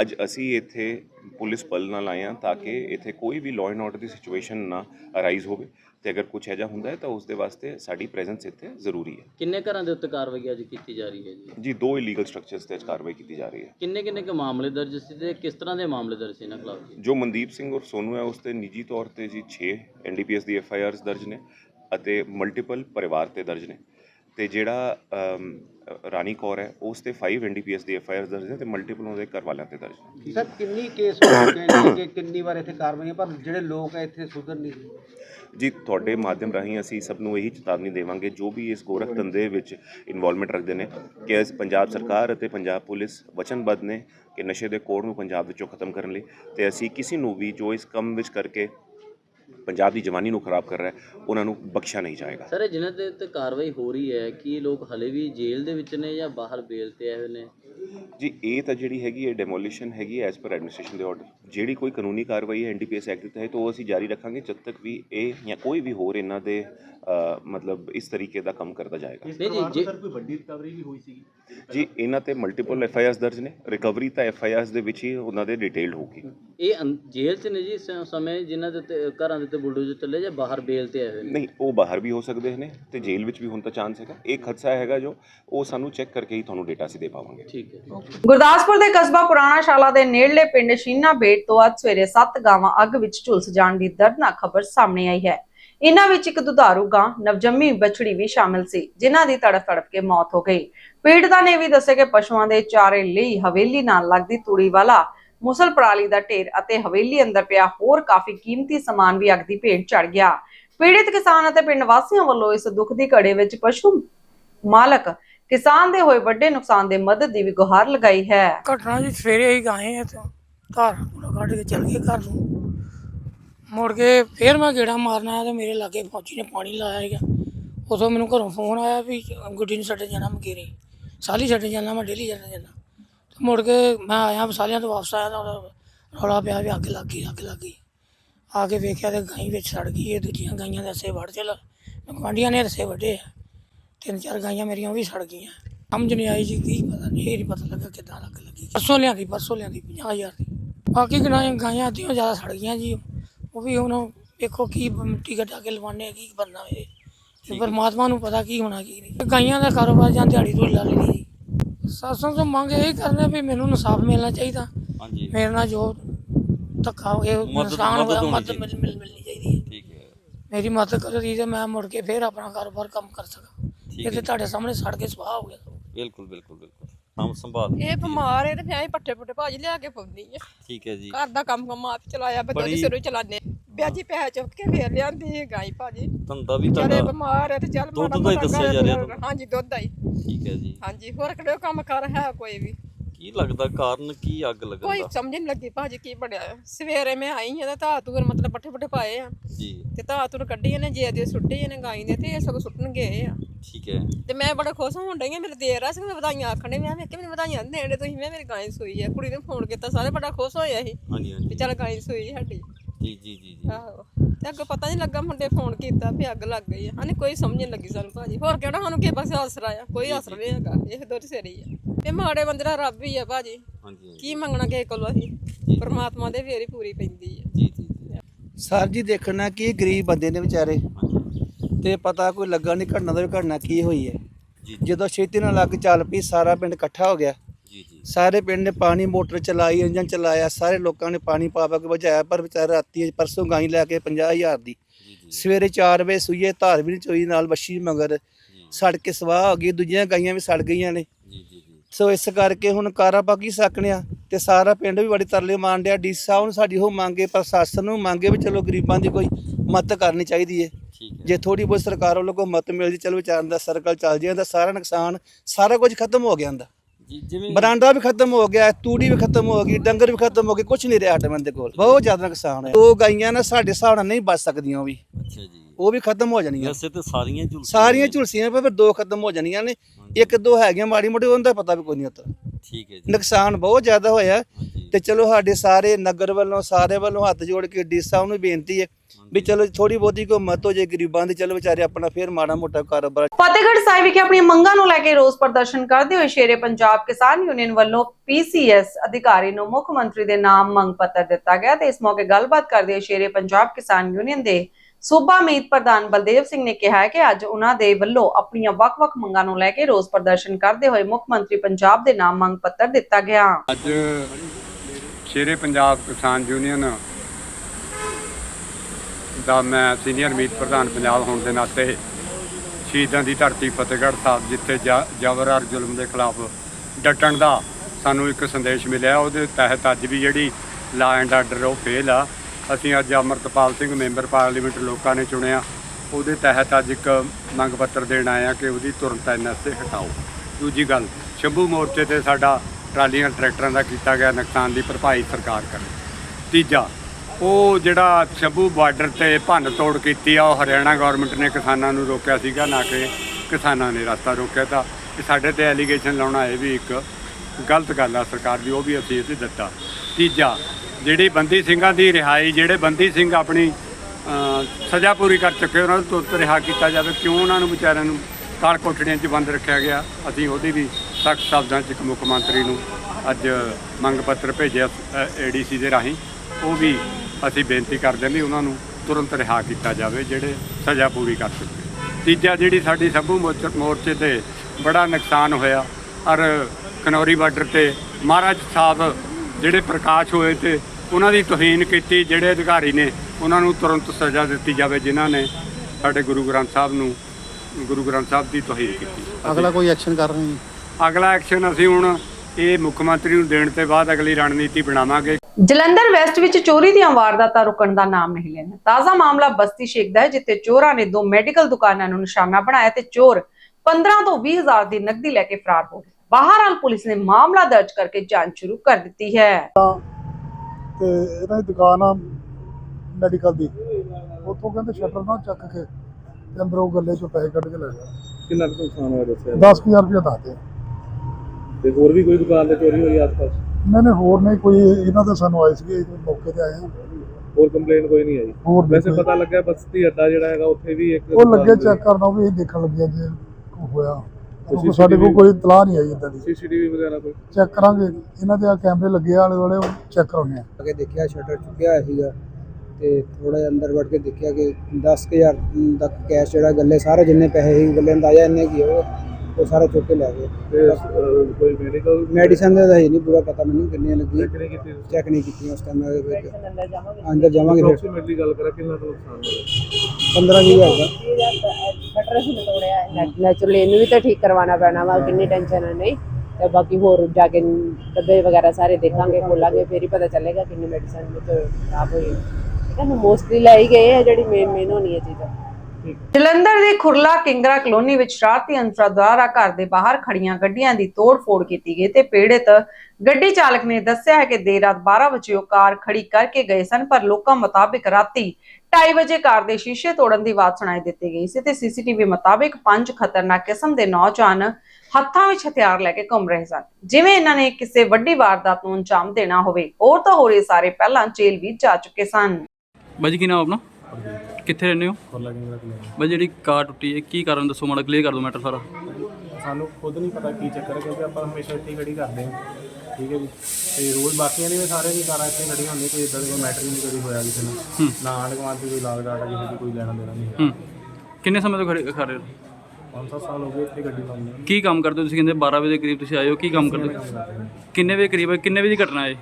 ਅੱਜ ਅਸੀਂ ਇੱਥੇ ਪੁਲਿਸ ਪਲ ਨਾਲ ਆਏ ਹਾਂ ਤਾਂ ਕਿ ਇੱਥੇ ਕੋਈ ਵੀ ਲਾਅ ਐਂਡ ਆਰਡਰ ਦੀ ਸਿਚੁਏਸ਼ਨ ਨਾ ਅਰਾਈਜ਼ ਹੋਵੇ। ਤੇ ਅਗਰ ਕੁਝ ਜਿਹਾ ਹੁੰਦਾ ਹੈ ਤਾਂ ਉਸ ਦੇ ਵਾਸਤੇ ਸਾਡੀ ਪ੍ਰੈਜ਼ੈਂਸ ਇੱਥੇ ਜ਼ਰੂਰੀ ਹੈ।
ਕਿੰਨੇ ਘਰਾਂ ਦੇ ਉੱਤੇ ਕਾਰਵਾਈ ਅੱਜ ਕੀਤੀ ਜਾ ਰਹੀ ਹੈ ਜੀ?
ਜੀ ਦੋ ਇਲੀਗਲ ਸਟਰਕਚਰਸ ਤੇ ਅੱਜ ਕਾਰਵਾਈ ਕੀਤੀ ਜਾ ਰਹੀ ਹੈ।
ਕਿੰਨੇ ਕਿੰਨੇ ਕੁ ਮਾਮਲੇ ਦਰਜ ਸੀ ਤੇ ਕਿਸ ਤਰ੍ਹਾਂ ਦੇ ਮਾਮਲੇ ਦਰਜ ਸੀ ਇਹਨਾਂ ਖਿਲਾਫ ਜੀ?
ਜੋ ਮਨਦੀਪ ਸਿੰਘ ਔਰ ਸੋਨੂ ਹੈ ਉਸ ਤੇ ਨਿੱਜੀ ਤੌਰ ਤੇ ਜੀ 6 ਐਨਡੀਪੀਐਸ ਦੀ ਐਫਆਈਆਰਸ ਦਰਜ ਨੇ ਅਤੇ ਮਲਟੀਪਲ ਪਰਿਵਾਰ ਤੇ ਦਰਜ ਨੇ। ਤੇ ਜਿਹੜਾ ਰਾਣੀ ਕੌਰ ਹੈ ਉਸ ਤੇ 5 ਐਨਡੀਪੀਐਸ ਦੀ ਐਫਆਈਆਰਸ ਦਰਜ ਨੇ ਤੇ ਮਲਟੀਪਲ ਉਹਦੇ ਘਰ ਵਾਲਿਆਂ ਤੇ ਦਰਜ ਨੇ
ਸਰ ਕਿੰਨੀ ਕੇਸ ਹੋ ਚੁੱਕੇ ਨੇ ਕਿ ਕਿੰਨੀ ਵਾਰ ਇੱਥੇ ਕਾਰਵਾਈਆਂ ਪਰ ਜਿਹੜੇ ਲੋਕ ਹੈ ਇੱਥੇ ਸੁਧਰ ਨਹੀਂ
ਜੀ ਤੁਹਾਡੇ ਮਾਧਿਅਮ ਰਾਹੀਂ ਅਸੀਂ ਸਭ ਨੂੰ ਇਹੀ ਚੇਤਾਵਨੀ ਦੇਵਾਂਗੇ ਜੋ ਵੀ ਇਸ ਗੋਰਖ ਧੰਦੇ ਵਿੱਚ ਇਨਵੋਲਵਮੈਂਟ ਰੱਖਦੇ ਨੇ ਕਿ ਇਸ ਪੰਜਾਬ ਸਰਕਾਰ ਅਤੇ ਪੰਜਾਬ ਪੁਲਿਸ ਵਚਨਬੱਧ ਨੇ ਕਿ ਨਸ਼ੇ ਦੇ ਕੋੜ ਨੂੰ ਪੰਜਾਬ ਵਿੱਚੋਂ ਖਤਮ ਕਰਨ ਲਈ ਤੇ ਅਸੀਂ ਕਿਸੇ ਨੂੰ ਵੀ ਜੋ ਇਸ ਕੰਮ ਵਿੱਚ ਕਰਕੇ ਪੰਜਾਬ ਦੀ ਜਵਾਨੀ ਨੂੰ ਖਰਾਬ ਕਰ ਰਿਹਾ ਹੈ ਉਹਨਾਂ ਨੂੰ ਬਖਸ਼ਿਆ ਨਹੀਂ ਜਾਏਗਾ।
ਸਰ ਇਹ ਜਿਨ੍ਹਾਂ ਦੇ ਉੱਤੇ ਕਾਰਵਾਈ ਹੋ ਰਹੀ ਹੈ ਕੀ ਇਹ ਲੋਕ ਹਲੇ ਵੀ ਜੇਲ੍ਹ ਦੇ ਵਿੱਚ ਨੇ ਜਾਂ ਬਾਹਰ ਬੇਲ ਤੇ ਆਏ ਹੋਏ ਨੇ?
ਜੀ ਇਹ ਤਾਂ ਜਿਹੜੀ ਹੈਗੀ ਹੈ ਡੈਮੋਲੀਸ਼ਨ ਹੈਗੀ ਐਜ਼ ਪਰ ਐਡਮਿਨਿਸਟ੍ਰੇਸ਼ਨ ਦੇ ਆਰਡਰ ਜਿਹੜੀ ਕੋਈ ਕਾਨੂੰਨੀ ਕਾਰਵਾਈ ਹੈ ਐਨਡੀਪੀਐਸ ਐਕਟ ਦੇ ਤਹਿਤ ਉਹ ਅਸੀਂ ਜਾਰੀ ਰੱਖਾਂਗੇ ਜਦ ਤੱਕ ਵੀ ਇਹ ਜਾਂ ਕੋਈ ਵੀ ਹੋਰ ਇਹਨਾਂ ਦੇ ਮਤਲਬ ਇਸ ਤਰੀਕੇ ਦਾ ਕੰਮ ਕਰਦਾ ਜਾਏਗਾ।
ਨਹੀਂ ਜੀ ਜੇ
ਜੀ ਇਹਨਾਂ ਤੇ ਮਲਟੀਪਲ ਐਫ ਆਈ ਆਰਸ ਦਰਜ ਨੇ। ਰਿਕਵਰੀ ਤਾਂ ਐਫ ਆਈ ਆਰਸ ਦੇ ਵਿੱਚ ਹੀ ਉਹਨਾਂ ਦੇ ਡਿਟੇਲਡ ਹੋਊਗੀ।
ਇਹ ਅੰ- ਜੇਲ੍ਹ 'ਚ ਨੇ ਜੀ ਇਸ ਸਮੇਂ ਜਿਨ੍ਹਾਂ ਦੇ ਉੱਤੇ ਘਰਾਂ ਦੇ ਉੱਤੇ ਬੁਲਡੋਜ਼ਰ ਚੱਲੇ ਜਾਂ ਬਾਹਰ ਬੇਲ ਤੇ ਆਏ ਹੋਏ ਨੇ?
ਨਹੀਂ ਉਹ ਬਾਹਰ ਵੀ ਹੋ ਸਕਦੇ ਨੇ ਤੇ ਜੇਲ੍ਹ ਵਿੱਚ ਵੀ ਹੁਣ ਤਾਂ ਚਾਂਸ ਹੈਗਾ। ਇਹ ਖਦਸ਼ਾ ਹੈਗਾ ਜੋ ਉਹ ਸਾਨੂੰ ਚੈੱਕ ਕਰਕੇ ਹੀ ਤੁਹਾਨੂੰ ਡੇਟਾ ਅਸੀਂ ਦੇ ਪਾਵਾਂਗੇ।
ਠੀਕ ਹੈ।
ਗੁਰਦਾਸਪੁਰ ਦੇ ਕਸਬਾ ਪੁਰਾਣਾ ਸ਼ਾਲਾ ਦੇ ਨੇੜਲੇ ਪਿੰਡ ਸ਼ੀਨਾ ਬੇਟ ਤੋਂ ਅੱਜ ਸਵੇਰੇ 7 ਗਾਵਾਂ ਅੱਗ ਵਿੱਚ ਝੁਲਸ ਜਾਣ ਦੀ ਦਰਦਨਾਕ ਖਬਰ ਸਾਹਮਣੇ ਆਈ ਹੈ। ਇਨ੍ਹਾਂ ਵਿੱਚ ਇੱਕ ਦੁਧਾਰੂ ਗਾਂ, ਨਵਜੰਮੀ ਬਛੜੀ ਵੀ ਸ਼ਾਮਿਲ ਸੀ, ਜਿਨ੍ਹਾਂ ਦੀ ਤੜਫ ਤੜਫ ਕੇ ਮੌਤ ਹੋ ਗਈ। ਪੀੜਤਾ ਨੇ ਵੀ ਦੱਸਿਆ ਕਿ ਪਸ਼ੂਆਂ ਦੇ ਚਾਰੇ ਲਈ ਹਵੇਲੀ ਨਾਲ ਲੱਗਦੀ ਤੂੜੀ ਵਾਲਾ ਮੁਸਲ ਪਰਾਲੀ ਦਾ ਢੇਰ ਅਤੇ ਹਵੇਲੀ ਅੰਦਰ ਪਿਆ ਹੋਰ ਕਾਫੀ ਕੀਮਤੀ ਸਮਾਨ ਵੀ ਅੱਗ ਦੀ ਭੇਟ ਚੜ ਗਿਆ। ਪੀੜਿਤ ਕਿਸਾਨ ਅਤੇ ਪਿੰਡ ਵਾਸੀਆਂ ਵੱਲੋਂ ਇਸ ਦੁੱਖ ਦੀ ਘੜੇ ਵਿੱਚ ਪਸ਼ੂ ਮਾਲਕ ਕਿਸਾਨ ਦੇ ਹੋਏ ਵੱਡੇ ਨੁਕਸਾਨ ਦੇ ਮਦਦ ਦੀ ਵੀ ਗੁਹਾਰ ਲਗਾਈ ਹੈ।
ਘਟਨਾ ਜੀ ਸਵੇਰੇ ਹੀ ਗਾਏ ਆ ਤੇ ਧਾਰ ਪੂਰਾ ਕੱਢ ਕੇ ਚਲ ਗਏ ਘਰ ਨੂੰ। ਮੁੜ ਕੇ ਫੇਰ ਮੈਂ ਗੇੜਾ ਮਾਰਨ ਆਇਆ ਤੇ ਮੇਰੇ ਲਾਗੇ ਫੌਜੀ ਨੇ ਪਾਣੀ ਲਾਇਆ ਹੈਗਾ ਉਦੋਂ ਮੈਨੂੰ ਘਰੋਂ ਫੋਨ ਆਇਆ ਵੀ ਗੁੱਡੀ ਨੂੰ ਛੱਡਣ ਜਾਣਾ ਮਕੇਰੀ। ਸਾਲੀ ਛੱਡਣ ਜਾਣਾ, ਮੈਂ ਡੇਲੀ ਛੱਡ ਜਾਣਾ। ਤੇ ਮੁੜ ਕੇ ਮੈਂ ਆਇਆ, ਸਾਲੀਆਂ ਤੋਂ ਵਾਪਸ ਆਇਆ, ਤਾਂ ਰੌਲਾ ਪਿਆ ਵੀ ਅੱਗ ਲੱਗ ਗਈ, ਅੱਗ ਲੱਗ ਗਈ। ਆ ਕੇ ਵੇਖਿਆ ਤੇ ਗਾਈ ਵਿੱਚ ਸੜ ਗਈ, ਇਹ ਦੂਜੀਆਂ ਗਾਈਆਂ ਦੇ ਰਸੇ ਵੜ ਚਲ। ਗੁਆਂਢੀਆਂ ਨੇ ਰਸੇ ਵੱਡੇ ਆ। ਤਿੰਨ ਚਾਰ ਗਾਈਆਂ ਮੇਰੀਆਂ ਉਹ ਵੀ ਸੜ ਗਈਆਂ। ਸਮਝ ਨਹੀਂ ਆਈ ਜੀ, ਕੀ ਪਤਾ ਨਹੀਂ, ਇਹ ਨਹੀਂ ਪਤਾ ਲੱਗਾ ਕਿੱਦਾਂ ਲੱਗ ਲੱਗੀ। ਪਰਸੋਂ ਲਿਆਂਦੀ ਪਰਸੋਂ ਲਿਆਂਦੀ 50000 ਦੀ। ਬਾਕੀ ਗਾਈਆਂ ਗਾਈਆਂ ਅੱਧੀਆਂ ਜ਼ਿਆਦਾ ਸੜ ਗਈਆਂ ਜੀ। ਉਹ ਵੀ ਹੁਣ ਵੇਖੋ ਕੀ ਮਿੱਟੀ ਘਟਾ ਕੇ ਲਵਾਣੇ ਕੀ ਬਣਨਾ ਇਹ। ਤੇ ਪਰਮਾਤਮਾ ਨੂੰ ਪਤਾ ਕੀ ਹੋਣਾ ਕੀ ਨਹੀਂ। ਗਾਈਆਂ ਦਾ ਕਾਰੋਬਾਰ ਜਾਂ ਦਿਹਾੜੀ ਤੋਂ ਲਾ ਲਈ ਸਾਸਾਂ ਤੋਂ ਮੰਗ ਇਹ ਕਰਨੇ ਵੀ ਮੈਨੂੰ ਇਨਸਾਫ ਮਿਲਣਾ ਚਾਹੀਦਾ।
ਹਾਂਜੀ।
ਮੇਰੇ ਨਾਲ ਜੋ ਧੱਕਾ ਹੋ ਗਿਆ ਨੁਕਸਾਨ ਮਦਦ ਮਿਲ ਮਿਲ- ਮਿਲਣੀ ਚਾਹੀਦੀ ਹੈ।
ਠੀਕ ਹੈ।
ਮੇਰੀ ਮਦਦ ਕਰੋ ਜੀ ਤੇ ਮੈਂ ਮੁੜ ਕੇ ਫੇਰ ਆਪਣਾ ਕਾਰੋਬਾਰ ਕੰਮ ਕਰ ਸਕਾਂ। ਇਹ ਤੇ ਤੁਹਾਡੇ ਸਾਹਮਣੇ ਸੜ ਕੇ ਸਵਾਹ ਹੋ ਗਿਆ।
ਬਿਲਕੁਲ ਬਿਲਕੁਲ। ਨਾਮ ਸੰਭਾਲ
ਇਹ ਬਿਮਾਰ ਹੈ ਤੇ ਮੈਂ ਹੀ ਪੱਠੇ ਪੁੱਠੇ ਭਾਜੀ ਲਿਆ ਕੇ ਪਾਉਂਦੀ ਆ।
ਠੀਕ ਹੈ ਜੀ।
ਘਰ ਦਾ ਕੰਮ ਕੰਮ ਆਪ ਚਲਾਇਆ ਬੱਚੇ
ਬੜੀ-
ਸਿਰੋਂ ਚਲਾਨੇ ਵਿਆਜੀ ਪੈਸੇ ਚੁੱਕ ਕੇ ਫੇਰ ਲਿਆਂਦੀ ਹੈ ਗਾਈ ਭਾਜੀ
ਧੰਦਾ ਵੀ
ਚਲੇ
ਤੁਹਾਡਾ
ਬਿਮਾਰ ਹੈ ਤੇ ਚੱਲ
ਦੁੱਧ ਦਾ ਹੀ ਦੱਸਿਆ ਜਾ ਰਿਹਾ ਤੁਹਾਨੂੰ।
ਹਾਂਜੀ ਦੁੱਧ ਦਾ ਹੀ।
ਠੀਕ ਹੈ ਜੀ।
ਹਾਂਜੀ ਹੋਰ ਕਿਹੜੇ ਕੰਮ ਕਰ ਹੈ ਕੋਈ ਵੀ।
ਕੀ ਲੱਗਦਾ ਕਾਰਨ ਕੀ ਅੱਗ ਲੱਗਣ
ਕੋਈ
ਦਾ?
ਸਮਝ ਨਹੀਂ ਲੱਗੀ ਭਾਜੀ ਕੀ ਬਣਿਆ ਹੈ। ਸਵੇਰੇ ਮੈਂ ਆਈ ਹਾਂ ਤੇ ਧਾ ਤੂਰ ਮਤਲਬ ਪੱਠੇ ਪੁੱਠੇ ਪਾਏ ਆ।
ਜੀ।
ਤੇ ਧਾ ਤੂਰ ਕੱਢੀ ਇਹਨੇ ਜੇ ਦੇ ਸੁੱਟੀ ਇਹਨੇ ਗਾਈ ਦੇ ਤੇ ਇਹ ਸਗੋਂ ਸੁੱਟਣ ਗਏ ਆ।
ਠੀਕ ਹੈ।
ਤੇ ਮੈਂ ਬੜਾ ਖੁਸ਼ ਹੋਣ ਡਈ ਆ ਮੇਰੇ ਦੇਰ ਆ ਸੀ ਮੈਂ ਵਧਾਈਆਂ ਆਖਣੇ ਮੈਂ ਵੇਖ ਕੇ ਮੈਨੂੰ ਵਧਾਈਆਂ ਦੇਣੇ ਤੁਸੀਂ ਮੈਂ ਮੇਰੀ ਗਾਂ ਸੋਈ ਆ। ਕੁੜੀ ਨੇ ਫੋਨ ਕੀਤਾ ਸਾਰੇ ਬੜਾ ਖੁਸ਼ ਹੋਏ ਸੀ
ਹਾਂਜੀ
ਵੀ
ਹਾਂਜੀ
ਚੱਲ ਗਾਂ ਸੋਈ ਸਾਡੀ।
ਜੀ ਜੀ ਜੀ ਜੀ।
ਆਹੋ। ਤੇ ਅੱਗੇ ਪਤਾ ਨਹੀਂ ਲੱਗਾ ਮੁੰਡੇ ਫੋਨ ਕੀਤਾ ਵੀ ਅੱਗ ਲੱਗ ਗਈ ਆ। ਹਾਨੇ ਕੋਈ ਸਮਝ ਨਹੀਂ ਲੱਗੀ ਸਾਨੂੰ ਭਾਜੀ। ਹੋਰ ਕਿਹੜਾ ਸਾਨੂੰ ਕਿਸੇ ਪਾਸੇ ਆਸਰਾ ਆ? ਕੋਈ ਆਸਰਾ ਨਹੀਂ ਹੈਗਾ ਇਹ ਦੋ ਸਿਰ ਹੀ ਆ। ਤੇ ਮਾੜੇ ਬੰਦੇ ਦਾ ਰੱਬ ਹੀ ਆ ਭਾਜੀ।
ਹਾਂਜੀ।
ਕੀ ਮੰਗਣਾ ਕਿਸੇ ਕੋਲੋਂ ਅਸੀਂ? ਪਰਮਾਤਮਾ ਦੇ ਫੇਰ ਹੀ ਪੂਰੀ ਪੈਂਦੀ ਆ।
ਜੀ ਜੀ ਜੀ।
ਸਰ ਜੀ ਦੇਖਣਾ ਕਿ ਗਰੀਬ ਬੰਦੇ ਨੇ ਵਿਚਾਰੇ। ਤੇ ਪਤਾ ਕੋਈ ਲੱਗਾ ਨਹੀਂ ਘਟਨਾ ਦਾ ਵੀ ਘਟਨਾ ਕੀ ਹੋਈ ਹੈ।
ਜੀ
ਜਦੋਂ ਛੇਤੀ ਨਾਲ ਲੱਗ ਚੱਲ ਪਈ ਸਾਰਾ ਪਿੰਡ ਇਕੱਠਾ ਹੋ ਗਿਆ।
ਜੀ ਜੀ।
ਸਾਰੇ ਪਿੰਡ ਨੇ ਪਾਣੀ ਮੋਟਰ ਚਲਾਈ ਇੰਜਨ ਚਲਾਇਆ ਸਾਰੇ ਲੋਕਾਂ ਨੇ ਪਾਣੀ ਪਾ ਪਾ ਕੇ ਬੁਝਾਇਆ ਪਰ ਵਿਚਾਰਾ ਰਾਤੀ ਪਰਸੋਂ ਗਾਈ ਲੈ ਕੇ 50000 ਦੀ। ਸਵੇਰੇ 4 ਵਜੇ ਸੂਈਏ ਧਾਰ ਵੀ ਚੋਈ ਨਾਲ ਵੱਛੀ ਮਗਰ ਸੜ ਕੇ ਸਵਾਹ ਹੋ ਗਈ ਦੂਜੀਆਂ ਗਾਈਆਂ ਵੀ ਸੜ ਗਈਆਂ ਨੇ।
ਜੀ ਜੀ ਜੀ।
ਸੋ ਇਸ ਕਰਕੇ ਹੁਣ ਕਾਰਾ ਬਾਕੀ ਸਕਣਿਆ ਤੇ ਸਾਰਾ ਪਿੰਡ ਵੀ ਬੜੀ ਤਰਲੇ ਮਾਰਨ ਡਿਆ। ਡੀ ਸਾਹਿਬ ਨੂੰ ਸਾਡੀ ਉਹ ਮੰਗੇ ਪ੍ਰਸ਼ਾਸਨ ਨੂੰ ਮੰਗੇ ਵੀ ਚਲੋ ਗਰੀਬਾਂ ਦੀ ਕੋਈ ਮਦਦ ਕਰਨੀ ਚਾਹੀਦੀ ਹੈ।
ਠੀਕ ਹੈ।
ਜੇ ਥੋੜੀ ਬਹੁਤ ਸਰਕਾਰ ਵੱਲੋਂ ਕੋਈ ਮਦਦ ਮਿਲ ਜੇ ਚਲੋ ਵਿਚਾਰਨ ਦਾ ਸਰਕਲ ਚੱਲ ਜੇ ਤਾਂ ਸਾਰਾ ਨੁਕਸਾਨ ਸਾਰਾ ਕੁਝ ਖਤਮ ਹੋ ਗਿਆ ਹੁੰਦਾ
ਜੀ ਜਿਵੇਂ
ਬਰਾਂਡਾ ਵੀ ਖਤਮ ਹੋ ਗਿਆ ਤੂੜੀ ਵੀ ਖਤਮ ਹੋ ਗਈ ਡੰਗਰ ਵੀ ਖਤਮ ਹੋ ਗਏ ਕੁਝ ਨਹੀਂ ਰਿਹਾ ਸਾਡੇ ਬੰਦੇ ਕੋਲ। ਬਹੁਤ ਜ਼ਿਆਦਾ ਨੁਕਸਾਨ ਹੈ ਦੋ ਗਾਈਆਂ ਨਾ ਸਾਡੇ ਹਿਸਾਬ ਨਾਲ ਨਹੀਂ ਬਚ ਸਕਦੀਆਂ ਉਹ ਵੀ।
ਅੱਛਾ ਜੀ।
ਉਹ ਵੀ ਖਤਮ ਹੋ ਜਾਣੀਆਂ।
ਵੈਸੇ ਤਾਂ ਸਾਰੀਆਂ ਝੁਲਸੀਆਂ
ਸਾਰੀਆਂ ਝੁਲਸੀਆਂ ਪਰ ਫਿਰ ਦੋ ਖਤਮ ਹੋ ਜਾਣੀਆਂ ਨੇ। ਇੱਕ ਦੋ ਹੈਗੀਆਂ ਮਾੜੀ ਮੋਟੀ ਉਹਨਾਂ ਦਾ ਪਤਾ ਵੀ ਕੋਈ ਨਹੀਂ ਹੁੰਦਾ
ਠੀਕ ਹੈ ਜੀ।
ਨੁਕਸਾਨ ਬਹੁਤ ਜ਼ਿਆਦਾ ਹੋਇਆ। ਤੇ ਚਲੋ ਸਾਡੇ ਸਾਰੇ ਨਗਰ ਵੱਲੋਂ ਸਾਰੇ ਵੱਲੋਂ ਹੱਥ ਜੋੜ ਕੇ ਡੀ ਸਾਹਿਬ ਨੂੰ ਬੇਨਤੀ ਹੈ ਵੀ ਚਲੋ ਥੋੜੀ ਬਹੁਤੀ ਕੋ ਮਤ ਹੋ ਜੇ ਗਰੀਬਾਂ ਦੀ ਚਲੋ ਵਿਚਾਰੇ ਆਪਣਾ ਫੇਰ ਮਾੜਾ ਮੋਟਾ ਕਾਰੋਬਾਰ
ਫਤਿਹਗੜ੍ਹ ਸਾਹਿਬ ਵਿਖੇ ਆਪਣੀਆਂ ਮੰਗਾਂ ਨੂੰ ਲੈ ਕੇ ਰੋਸ ਪ੍ਰਦਰਸ਼ਨ ਕਰਦੇ ਹੋਏ ਸ਼ੇਰੇ ਪੰਜਾਬ ਕਿਸਾਨ ਯੂਨੀਅਨ ਵੱਲੋਂ ਪੀਸੀਐਸ ਅਧਿਕਾਰੀ ਨੂੰ ਮੁੱਖ ਮੰਤਰੀ ਦੇ ਨਾਮ ਮੰਗ ਪੱਤਰ ਦਿੱਤਾ ਗਿਆ ਤੇ ਇਸ ਮੌਕੇ ਗੱਲਬਾਤ ਕਰਦੇ ਹੋਏ ਸ਼ੇਰੇ ਪੰਜਾਬ ਕਿਸਾਨ ਯੂਨੀਅਨ ਦੇ ਸੂਬਾ ਮੀਤ ਪ੍ਰਧਾਨ ਬਲਦੇਵ ਸਿੰਘ ਨੇ ਕਿਹਾ ਹੈ ਕਿ ਅੱਜ ਉਹਨਾਂ ਦੇ ਵੱਲੋਂ ਆਪਣੀਆਂ ਵੱਖ-ਵੱਖ ਮੰਗਾਂ ਨੂੰ ਲੈ ਕੇ ਰੋਸ ਪ੍ਰਦਰਸ਼ਨ ਕਰਦੇ ਹੋਏ ਮੁੱਖ ਮੰਤਰੀ ਪੰਜਾਬ ਦੇ ਨਾਮ ਮੰਗ ਪੱਤਰ ਦਿੱਤਾ ਗਿਆ।
ਅੱਜ ਸ਼ੇਰੇ ਪੰਜਾਬ ਕਿਸਾਨ ਯੂਨੀਅਨ ਦਾ ਮੈਂ ਸੀਨੀਅਰ ਮੀਤ ਪ੍ਰਧਾਨ ਪੰਜਾਬ ਹੋਣ ਦੇ ਨਾਤੇ ਸ਼ਹੀਦਾਂ ਦੀ ਧਰਤੀ ਫਤਿਹਗੜ੍ਹ ਸਾਹਿਬ, ਜਿੱਥੇ ਜ਼ਬਰ ਔਰ ਜ਼ੁਲਮ ਦੇ ਖਿਲਾਫ ਡਟਣ ਦਾ ਸਾਨੂੰ ਇੱਕ ਸੰਦੇਸ਼ ਮਿਲਿਆ। ਉਹਦੇ ਤਹਿਤ ਅੱਜ ਵੀ ਜਿਹੜੀ ਲਾ ਐਂਡ ਆਰਡਰ ਉਹ ਫੇਲ ਆ। ਅਸੀਂ ਅੱਜ ਅਮਰਤਪਾਲ ਸਿੰਘ, ਮੈਂਬਰ ਪਾਰਲੀਮੈਂਟ ਲੋਕਾਂ ਨੇ ਚੁਣਿਆ। ਉਹਦੇ ਤਹਿਤ ਅੱਜ ਇੱਕ ਮੰਗ ਪੱਤਰ ਦੇਣ ਆਏ ਆ ਕਿ ਉਹਦੀ ਤੁਰੰਤ ਐਨਐਸਏ ਹਟਾਓ। ਦੂਜੀ ਗੱਲ, ਸ਼ੰਭੂ ਮੋਰਚੇ ਤੇ ਸਾਡਾ ਟਰਾਲੀਆਂ ਟਰੈਕਟਰਾਂ ਦਾ ਕੀਤਾ ਗਿਆ ਨੁਕਸਾਨ ਦੀ ਭਰਪਾਈ ਸਰਕਾਰ ਕਰੇ। ਤੀਜਾ, ਉਹ ਜਿਹੜਾ ਸ਼ੰਭੂ ਬਾਰਡਰ ਤੇ ਭੰਨ ਤੋੜ ਕੀਤੀ ਆ, ਉਹ ਹਰਿਆਣਾ ਗਵਰਨਮੈਂਟ ਨੇ ਕਿਸਾਨਾਂ ਨੂੰ ਰੋਕਿਆ ਸੀਗਾ, ਨਾ ਕਿ ਕਿਸਾਨਾਂ ਨੇ ਰਸਤਾ ਰੋਕਿਆ ਤਾਂ ਇਹ ਸਾਡੇ ਤੇ ਐਲੀਗੇਸ਼ਨ ਲਾਉਣਾ ਇਹ ਵੀ ਇੱਕ ਗਲਤ ਗੱਲ ਆ ਸਰਕਾਰ ਦੀ, ਉਹ ਵੀ ਅਸੀਂ ਇਹ ਦਿੱਤਾ। ਤੀਜਾ ਜਿਹੜੀ ਬੰਦੀ ਸਿੰਘਾਂ ਦੀ ਰਿਹਾਈ, ਜਿਹੜੇ ਬੰਦੀ ਸਿੰਘ ਆਪਣੀ ਸਜ਼ਾ ਪੂਰੀ ਕਰ ਚੁੱਕੇ ਉਹਨਾਂ ਨੂੰ ਤੁਰੰਤ ਰਿਹਾ ਕੀਤਾ ਜਾਵੇ, ਕਿਉਂ ਉਹਨਾਂ ਨੂੰ ਵਿਚਾਰਿਆਂ ਨੂੰ ਕਾਲ ਕੋਠੜੀਆਂ 'ਚ ਬੰਦ ਰੱਖਿਆ ਗਿਆ? ਅਸੀਂ ਉਹਦੀ ਵੀ ਸਖਤ ਸ਼ਬਦਾਂ 'ਚ ਇੱਕ ਮੁੱਖ ਮੰਤਰੀ ਨੂੰ ਅੱਜ ਮੰਗ ਪੱਤਰ ਭੇਜਿਆ ਏਡੀਸੀ ਦੇ ਰਾਹੀਂ। ਉਹ ਵੀ ਅਸੀਂ ਬੇਨਤੀ ਕਰਦੇ ਹਾਂ ਵੀ ਉਹਨਾਂ ਨੂੰ ਤੁਰੰਤ ਰਿਹਾ ਕੀਤਾ ਜਾਵੇ, ਜਿਹੜੇ ਸਜ਼ਾ ਪੂਰੀ ਕਰ ਚੁੱਕੇ ਤੀਜਾ ਜਿਹੜੀ ਸਾਡੀ ਸਭੂ ਮੋਰਚ- ਮੋਰਚੇ ਤੇ ਬੜਾ ਨੁਕਸਾਨ ਹੋਇਆ ਔਰ ਖਨੌਰੀ ਬਾਰਡਰ ਤੇ ਮਹਾਰਾਜ ਸਾਹਿਬ ਜਿਹੜੇ ਪ੍ਰਕਾਸ਼ ਹੋਏ ਤੇ ਉਹਨਾਂ ਦੀ ਤੋਹੀਨ ਕੀਤੀ ਜਿਹੜੇ ਅਧਿਕਾਰੀ ਨੇ ਉਹਨਾਂ ਨੂੰ ਤੁਰੰਤ ਸਜ਼ਾ ਦਿੱਤੀ ਜਾਵੇ ਜਿਨ੍ਹਾਂ ਨੇ ਸਾਡੇ ਗੁਰੂ ਗ੍ਰੰਥ ਸਾਹਿਬ ਨੂੰ ਗੁਰੂ ਗ੍ਰੰਥ ਸਾਹਿਬ ਦੀ ਤੋਹੀਨ ਕੀਤੀ।
ਅਗਲਾ ਕੋਈ ਐਕਸ਼ਨ ਕਰ ਰਹੇ ਹਾਂ
ਅਗਲਾ ਐਕਸ਼ਨ ਅਸੀਂ ਹੁਣ ਇਹ ਮੁੱਖ ਮੰਤਰੀ ਨੂੰ ਦੇਣ ਤੇ ਬਾਅਦ ਅਗਲੀ ਰਣਨੀਤੀ ਬਣਾਵਾਂਗੇ।
ਜਲੰਧਰ ਵੈਸਟ ਵਿੱਚ ਚੋਰੀ ਦੀਆਂ ਵਾਰਦਾਤਾਂ ਰੁਕਣ ਦਾ ਨਾਮ ਨਹੀਂ ਲੈਂਦਾ। ਤਾਜ਼ਾ ਮਾਮਲਾ ਬਸਤੀ ਸ਼ੇਖ ਦਾ ਹੈ ਜਿੱਥੇ ਚੋਰਾਂ ਨੇ ਦੋ ਮੈਡੀਕਲ ਦੁਕਾਨਾਂ ਨੂੰ ਨਿਸ਼ਾਨਾ ਬਣਾਇਆ ਤੇ ਚੋਰ 15 ਤੋਂ 20 ਹਜ਼ਾਰ ਦੀ ਨਕਦੀ ਲੈ ਕੇ ਫਰਾਰ ਹੋ ਗਏ। ਬਹਰਾਲ ਪੁਲਿਸ ਨੇ ਮਾਮਲਾ ਦਰਜ ਕਰਕੇ ਜਾਂਚ ਸ਼ੁਰੂ ਕਰ ਦਿੱਤੀ ਹੈ।
ਤੇ ਇਹਨਾਂ ਦੀ ਦੁਕਾਨ ਆ ਮੈਡੀਕਲ ਦੀ। ਉੱਥੋਂ ਕਹਿੰਦੇ ਸ਼ਟਰ ਨਾ ਚੱਕ ਕੇ ਤੇ ਅੰਦਰੋਂ ਗੱਲੇ ਚੋਂ ਪੈਸੇ ਕੱਢ ਕੇ ਲੈ ਗਿਆ
ਕਿੰਨਾ ਕੁ ਨੁਕਸਾਨ ਹੋਇਆ ਦੱਸਿਆ?
10000 ਰੁਪਏ ਦੱਸਦੇ
ਤੇ ਹੋਰ ਵੀ ਕੋਈ ਦੁਕਾਨ ਤੇ ਚੋਰੀ ਹੋਈ ਆਸ-ਪਾਸ?
ਨਹੀਂ ਨਹੀਂ ਹੋਰ ਨਹੀਂ ਕੋਈ ਇਹਨਾਂ ਦੇ ਸਾਨੂੰ ਆਏ ਸੀਗੇ ਅਸੀਂ ਮੌਕੇ ਤੇ ਆਏ
ਹੋਰ ਕੰਪਲੇਨ ਕੋਈ ਨਹੀਂ ਆਈ?
ਹੋਰ
ਵੈਸੇ। ਪਤਾ ਲੱਗਾ ਬਸਤੀ ਅੱਡਾ ਜਿਹੜਾ ਹੈਗਾ ਉੱਥੇ ਵੀ ਇੱਕ
ਉਹ ਲੱਗੇ ਚੈੱਕ ਕਰਨਾ ਵੀ ਦੇਖਣ ਜੇ ਹੋਇਆ। ਸਾਡੇ ਕੋਲ ਕੋਈ ਇਤਲਾਹ ਨਹੀਂ ਆਈ ਇਦਾਂ ਦੀ।
ਸੀਸੀਟੀਵੀ ਵਗੈਰਾ ਕੋਈ?
ਚੈੱਕ ਕਰਾਂਗੇ। ਇਹਨਾਂ ਦੇ ਆ ਕੈਮਰੇ ਲੱਗੇ ਆਲੇ ਦੁਆਲੇ ਉਹ ਚੈੱਕ ਕਰਾਉਣੇ ਆ।
ਕੇ ਦੇਖਿਆ ਸ਼ਟਰ ਚੁੱਕਿਆ ਹੋਇਆ ਸੀਗਾ ਤੇ ਥੋੜਾ ਜਿਹਾ ਅੰਦਰ ਵੜ ਕੇ ਦੇਖਿਆ ਕਿ 10000 ਤੱਕ ਕੈਸ਼ ਜਿਹੜਾ ਗੱਲੇ ਸਾਰੇ ਜਿੰਨੇ ਪੈਸੇ ਸੀ ਗੱਲੇ ਅੰਦਾਜ਼ਾ ਇੰਨੇ ਕੀ ਉਹ ਉਹ ਸਾਰਾ ਚੁੱਕ ਕੇ ਲੈ ਗਏ।
ਤੇ ਕੋਈ ਮੈਡੀਕਲ
ਮੈਡੀਸਨ ਦਾ ਹੈ ਨਹੀਂ ਪੂਰਾ ਪਤਾ ਮੈਨੂੰ ਕਿੰਨੀਆਂ ਲੱਗੀਆਂ।
ਚੈੱਕ ਨਹੀਂ ਕੀਤੀ
ਉਸ ਟਾਈਮ ਅੰਦਰ ਜਾਵਾਂਗੇ। ਫਿਰ।
ਅਪਰੋਕਸੀਮੇਟਲੀ ਗੱਲ ਕਰਾਂ ਕਿੰਨਾ ਨੁਕਸਾਨ ਹੋਇਆ?
15 ਵੀਹ
ਹੀ ਤੋੜਿਆ ਨੈਚੁਰਲੀ ਇਹਨੂੰ ਵੀ ਤਾਂ ਠੀਕ ਕਰਵਾਉਣਾ ਪੈਣਾ ਵਾ ਕਿੰਨੀ ਟੈਨਸ਼ਨ ਹੈ ਨਹੀਂ? ਤੇ ਬਾਕੀ ਹੋਰ ਜਾ ਕੇ ਡੱਬੇ ਵਗੈਰਾ ਸਾਰੇ ਦੇਖਾਂਗੇ ਖੋਲਾਂਗੇ ਫਿਰ ਹੀ ਪਤਾ ਚੱਲੇਗਾ ਕਿੰਨੀ ਮੈਡੀਸਨ ਵਿੱਚ ਖਰਾਬ ਹੋਈ ਹੈ। ਮੋਸਟਲੀ ਲੈ ਹੀ ਗਏ ਆ ਜਿਹੜੀ ਮੇਨ ਮੇਨ ਹੋਣੀ ਹੈ ਚੀਜ਼ਾਂ।
ਜਲੰਧਰ ਦੇ ਖੁਰਲਾ ਕਿੰਗਰਾ ਕਲੋਨੀ ਵਿੱਚ ਸ਼ਰਾਰਤੀ ਅੰਸਰਾਂ ਦੁਆਰਾ ਘਰ ਦੇ ਬਾਹਰ ਖੜੀਆਂ ਗੱਡੀਆਂ ਦੀ ਤੋੜ-ਫੋੜ ਕੀਤੀ ਗਈ ਤੇ ਪੀੜਿਤ ਗੱਡੀ ਚਾਲਕ ਨੇ ਦੱਸਿਆ ਹੈ ਕਿ ਦੇਰ ਰਾਤ 12 ਵਜੇ ਉਹ ਕਾਰ ਖੜੀ ਕਰਕੇ ਗਏ ਸਨ ਪਰ ਲੋਕਾਂ ਮੁਤਾਬਿਕ ਰਾਤੀ 2:30 ਵਜੇ ਕਾਰ ਦੇ ਸ਼ੀਸ਼ੇ ਤੋੜਨ ਦੀ ਆਵਾਜ਼ ਸੁਣਾਈ ਦਿੱਤੀ ਗਈ ਸੀ ਤੇ ਸੀਸੀਟੀਵੀ ਮੁਤਾਬਿਕ ਪੰਜ ਖਤਰਨਾਕ ਕਿਸਮ ਦੇ ਨੌਜਵਾਨ ਹੱਥਾਂ ਵਿੱਚ ਹਥਿਆਰ ਲੈ ਕੇ ਘੁੰਮ ਰਹੇ ਸਨ। ਜਿਵੇਂ ਇਹਨਾਂ ਨੇ ਕਿਸੇ ਵੱਡੀ ਵਾਰਦਾਤ ਨੂੰ ਅੰਜਾਮ ਦੇਣਾ ਹੋਵੇ ਹੋਰ ਤਾਂ ਹੋਰ ਇਹ ਸਾਰੇ ਪਹਿਲਾਂ ਜੇਲ੍ਹ ਵੀ ਜਾ ਚੁੱਕੇ ਸਨ।
ਬਾਜੀ ਕੀ ਨਾਮ ਆਪਣਾ? ਕਿੱਥੇ ਰਹਿੰਦੇ ਹੋ? ਬਾਈ ਜਿਹੜੀ ਕਾਰ ਟੁੱਟੀ ਹੈ ਕੀ ਕਾਰਨ ਦੱਸੋ ਮਾੜਾ ਕਲੀਅਰ ਕਰ ਦਿਓ ਮੈਟਰ ਸਾਰਾ।
ਸਾਨੂੰ ਖੁਦ ਨਹੀਂ ਪਤਾ ਕੀ ਚੱਕਰ ਹੈ ਕਿਉਂਕਿ ਆਪਾਂ ਹਮੇਸ਼ਾ ਇੱਥੇ ਹੀ ਖੜੀ ਕਰਦੇ ਹਾਂ। ਠੀਕ ਹੈ ਜੀ? ਤੇ ਰੋਜ਼ ਬਾਕੀਆਂ ਦੀ ਵੀ ਸਾਰੇ ਦੀ ਕਾਰਾਂ ਇੱਥੇ ਖੜੀਆਂ ਹੁੰਦੀਆਂ ਕੋਈ ਇਦਾਂ ਦਾ ਕੋਈ ਮੈਟਰ ਨਹੀਂ ਕਦੀ ਹੋਇਆ ਕਿਸੇ ਨਾਲ ਨਾ ਆਂਢ ਗੁਆਂਢ ਦੀ ਕੋਈ ਲਾਗ ਡਾਟਾ ਕਿਸੇ ਦੀ ਕੋਈ ਲੈਣਾ ਦੇਣਾ ਨਹੀਂ ਹੈ।
ਹੂੰ ਕਿੰਨੇ ਸਮੇਂ ਤੋਂ ਖੜੇ ਖੜੇ ਹੋ?
ਪੰਜ ਸੱਤ ਸਾਲ ਹੋ ਗਏ ਇੱਥੇ ਗੱਡੀ ਲਾਉਂਦੇ ਨੂੰ।
ਕੀ ਕੰਮ ਕਰਦੇ ਹੋ ਤੁਸੀਂ? ਕਹਿੰਦੇ 12 ਵਜੇ ਦੇ ਕਰੀਬ ਤੁਸੀਂ ਆਏ ਹੋ ਕੀ ਕੰਮ ਕਰਦੇ ਹੋ? ਕਿੰਨੇ ਵਜੇ ਕਰੀਬ ਹੈ? ਕਿੰਨੇ ਵਜੇ ਦੀ ਘਟਨਾ ਹੈ